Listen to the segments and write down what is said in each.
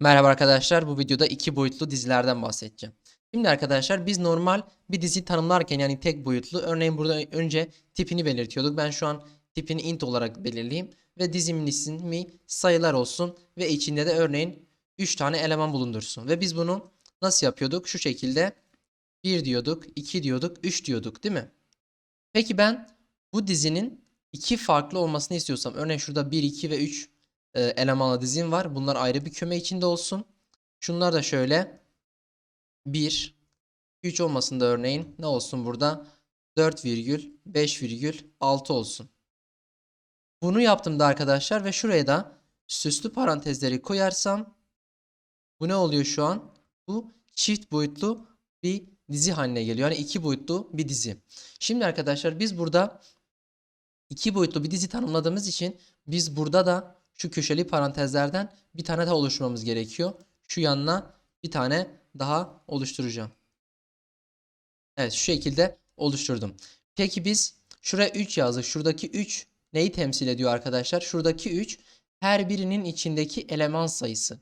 Merhaba arkadaşlar, bu videoda iki boyutlu dizilerden bahsedeceğim. Şimdi arkadaşlar biz normal bir dizi tanımlarken yani tek boyutlu örneğin burada önce tipini belirtiyorduk. Ben şu an tipini int olarak belirleyeyim ve dizimin ismi sayılar olsun ve içinde de örneğin 3 tane eleman bulundursun. Ve biz bunu nasıl yapıyorduk? Şu şekilde 1 diyorduk, 2 diyorduk, 3 diyorduk değil mi? Peki ben bu dizinin iki farklı olmasını istiyorsam örneğin şurada 1, 2 ve 3 e, elemanlı dizim var. Bunlar ayrı bir küme içinde olsun. Şunlar da şöyle 1, 3 olmasın da örneğin ne olsun burada? 4,5,6 olsun. Bunu yaptığımda arkadaşlar ve şuraya da süslü parantezleri koyarsam bu ne oluyor şu an? Bu çift boyutlu bir dizi haline geliyor. Yani iki boyutlu bir dizi. Şimdi arkadaşlar biz burada iki boyutlu bir dizi tanımladığımız için biz burada da şu köşeli parantezlerden bir tane daha oluşturmamız gerekiyor. Şu yanına bir tane daha oluşturacağım. Evet şu şekilde oluşturdum. Peki biz şuraya 3 yazdık. Şuradaki 3 neyi temsil ediyor arkadaşlar? Şuradaki 3 her birinin içindeki eleman sayısı.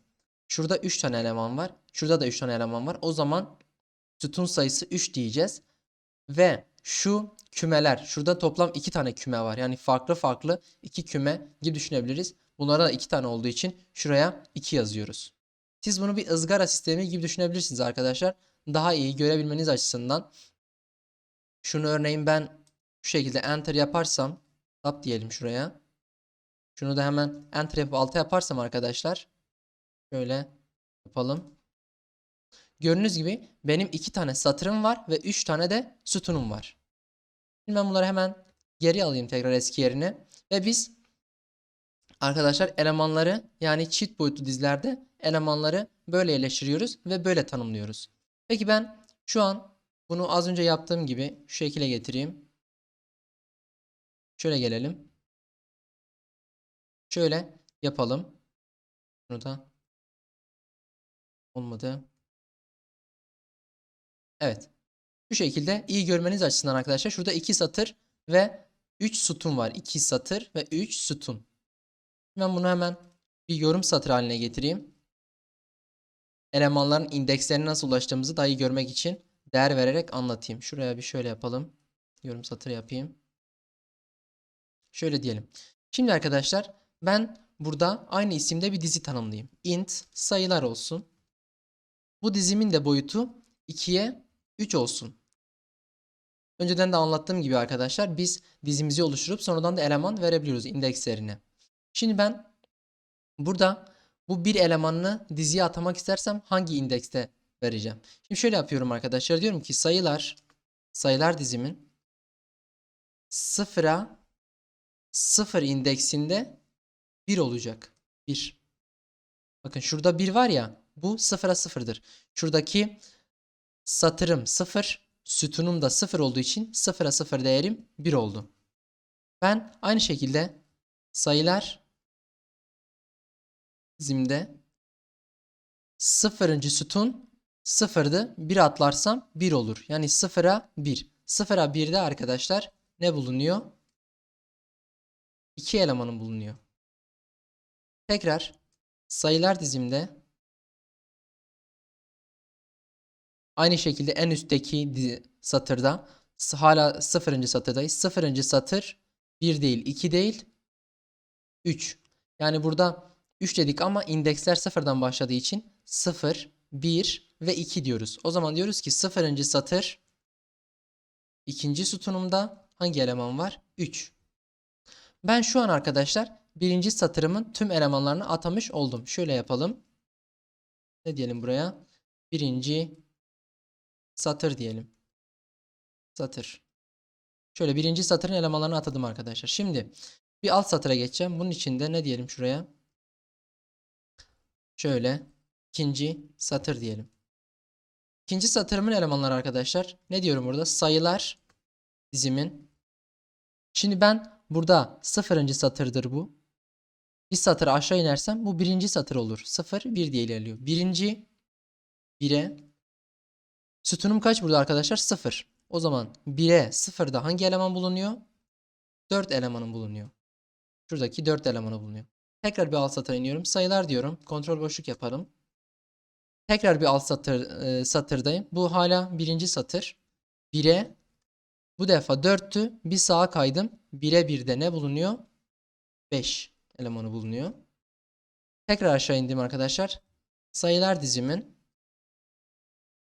Şurada 3 tane eleman var. Şurada da 3 tane eleman var. O zaman sütun sayısı 3 diyeceğiz. Ve şu kümeler. Şurada toplam 2 tane küme var. Yani farklı farklı 2 küme gibi düşünebiliriz. Bunlara da 2 tane olduğu için şuraya 2 yazıyoruz. Siz bunu bir ızgara sistemi gibi düşünebilirsiniz arkadaşlar. Daha iyi görebilmeniz açısından. Şunu örneğin ben şu şekilde enter yaparsam tab diyelim şuraya. Şunu da hemen enter yapıp alta yaparsam arkadaşlar. Şöyle yapalım. Gördüğünüz gibi benim iki tane satırım var ve üç tane de sütunum var. Şimdi ben bunları hemen geri alayım tekrar eski yerine. Ve biz arkadaşlar elemanları yani çift boyutlu dizilerde elemanları böyle yerleştiriyoruz ve böyle tanımlıyoruz. Peki ben şu an bunu az önce yaptığım gibi şu şekilde getireyim. Şöyle gelelim. Şöyle yapalım. Bunu da olmadı. Evet. Bu şekilde iyi görmeniz açısından arkadaşlar şurada 2 satır ve 3 sütun var. 2 satır ve 3 sütun. Ben bunu hemen bir yorum satır haline getireyim. Elemanların indekslerine nasıl ulaştığımızı daha iyi görmek için değer vererek anlatayım. Şuraya bir şöyle yapalım. Yorum satır yapayım. Şöyle diyelim. Şimdi arkadaşlar ben burada aynı isimde bir dizi tanımlayayım. int sayılar olsun. Bu dizimin de boyutu 2'ye 3 olsun. Önceden de anlattığım gibi arkadaşlar biz dizimizi oluşturup sonradan da eleman verebiliyoruz indekslerine. Şimdi ben burada bu bir elemanını diziye atamak istersem hangi indekste vereceğim? Şimdi şöyle yapıyorum arkadaşlar. Diyorum ki sayılar sayılar dizimin sıfıra sıfır indeksinde 1 olacak. 1. Bakın şurada 1 var ya bu sıfıra sıfırdır. Şuradaki satırım 0, sütunum da 0 olduğu için 0'a 0 değerim 1 oldu. Ben aynı şekilde sayılar dizimde 0. sütun 0'dı. 1 atlarsam 1 olur. Yani 0'a 1. 0'a 1'de arkadaşlar ne bulunuyor? 2 elemanın bulunuyor. Tekrar sayılar dizimde Aynı şekilde en üstteki satırda hala sıfırıncı satırdayız. Sıfırıncı satır 1 değil 2 değil 3. Yani burada 3 dedik ama indeksler sıfırdan başladığı için 0, 1 ve 2 diyoruz. O zaman diyoruz ki sıfırıncı satır ikinci sütunumda hangi eleman var? 3. Ben şu an arkadaşlar birinci satırımın tüm elemanlarını atamış oldum. Şöyle yapalım. Ne diyelim buraya? Birinci satır diyelim. Satır. Şöyle birinci satırın elemanlarını atadım arkadaşlar. Şimdi bir alt satıra geçeceğim. Bunun için de ne diyelim şuraya? Şöyle ikinci satır diyelim. İkinci satırımın elemanları arkadaşlar. Ne diyorum burada? Sayılar dizimin. Şimdi ben burada sıfırıncı satırdır bu. Bir satır aşağı inersem bu birinci satır olur. Sıfır bir diye ilerliyor. Birinci bire Sütunum kaç burada arkadaşlar? 0. O zaman 1'e 0'da hangi eleman bulunuyor? 4 elemanın bulunuyor. Şuradaki 4 elemanı bulunuyor. Tekrar bir alt satıra iniyorum. Sayılar diyorum. Kontrol boşluk yaparım. Tekrar bir alt satır e, satırdayım. Bu hala birinci satır. 1'e bu defa 4'tü. Bir sağa kaydım. 1'e 1'de ne bulunuyor? 5 elemanı bulunuyor. Tekrar aşağı indim arkadaşlar. Sayılar dizimin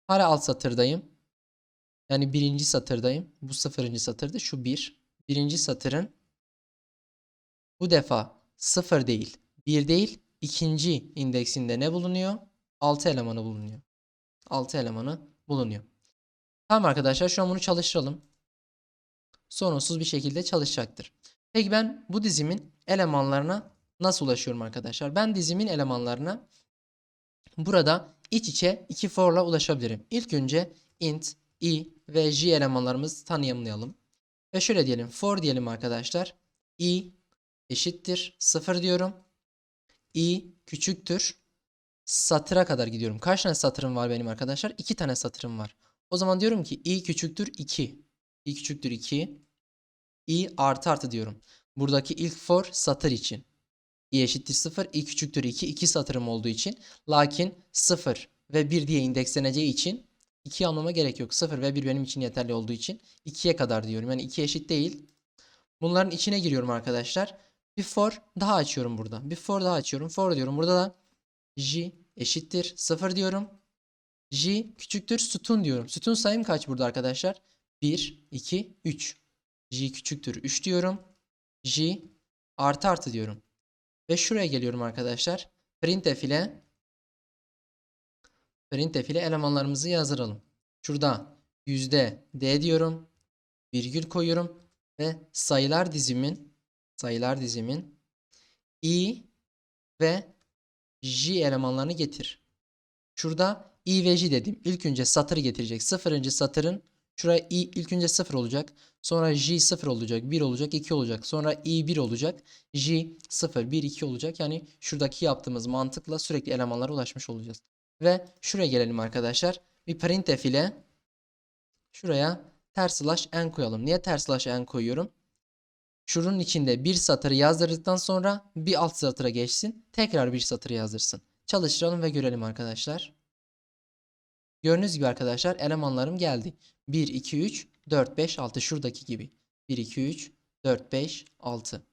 hala alt satırdayım. Yani birinci satırdayım. Bu sıfırıncı satırdı. Şu bir. Birinci satırın bu defa sıfır değil, bir değil, ikinci indeksinde ne bulunuyor? 6 elemanı bulunuyor. 6 elemanı bulunuyor. Tamam arkadaşlar şu an bunu çalıştıralım. Sorunsuz bir şekilde çalışacaktır. Peki ben bu dizimin elemanlarına nasıl ulaşıyorum arkadaşlar? Ben dizimin elemanlarına burada iç içe iki for'la ulaşabilirim. İlk önce int, i ve j elemanlarımızı tanımlayalım. Ve şöyle diyelim for diyelim arkadaşlar. i eşittir 0 diyorum. i küçüktür satıra kadar gidiyorum. Kaç tane satırım var benim arkadaşlar? 2 tane satırım var. O zaman diyorum ki i küçüktür 2. i küçüktür 2. i artı artı diyorum. Buradaki ilk for satır için. i eşittir 0, i küçüktür 2. 2 satırım olduğu için. Lakin 0 ve 1 diye indeksleneceği için 2 almama gerek yok. 0 ve 1 benim için yeterli olduğu için 2'ye kadar diyorum. Yani 2 eşit değil. Bunların içine giriyorum arkadaşlar. Bir for daha açıyorum burada. Bir for daha açıyorum. For diyorum. Burada da j eşittir 0 diyorum. j küçüktür sütun diyorum. Sütun sayım kaç burada arkadaşlar? 1, 2, 3. j küçüktür 3 diyorum. j artı artı diyorum. Ve şuraya geliyorum arkadaşlar. Printf ile printf ile elemanlarımızı yazdıralım. Şurada yüzde d diyorum. Virgül koyuyorum ve sayılar dizimin sayılar dizimin i ve j elemanlarını getir. Şurada i ve j dedim. İlk önce satır getirecek. Sıfırıncı satırın şuraya i ilk önce sıfır olacak. Sonra j sıfır olacak. 1 olacak. 2 olacak. Sonra i 1 olacak. j 0 1 2 olacak. Yani şuradaki yaptığımız mantıkla sürekli elemanlara ulaşmış olacağız. Ve şuraya gelelim arkadaşlar. Bir printf ile şuraya ters slash n koyalım. Niye ters slash n koyuyorum? Şunun içinde bir satırı yazdırdıktan sonra bir alt satıra geçsin. Tekrar bir satır yazdırsın. Çalıştıralım ve görelim arkadaşlar. Gördüğünüz gibi arkadaşlar elemanlarım geldi. 1, 2, 3, 4, 5, 6 şuradaki gibi. 1, 2, 3, 4, 5, 6.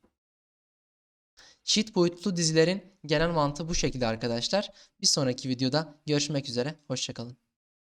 Çift boyutlu dizilerin genel mantığı bu şekilde arkadaşlar. Bir sonraki videoda görüşmek üzere. Hoşçakalın.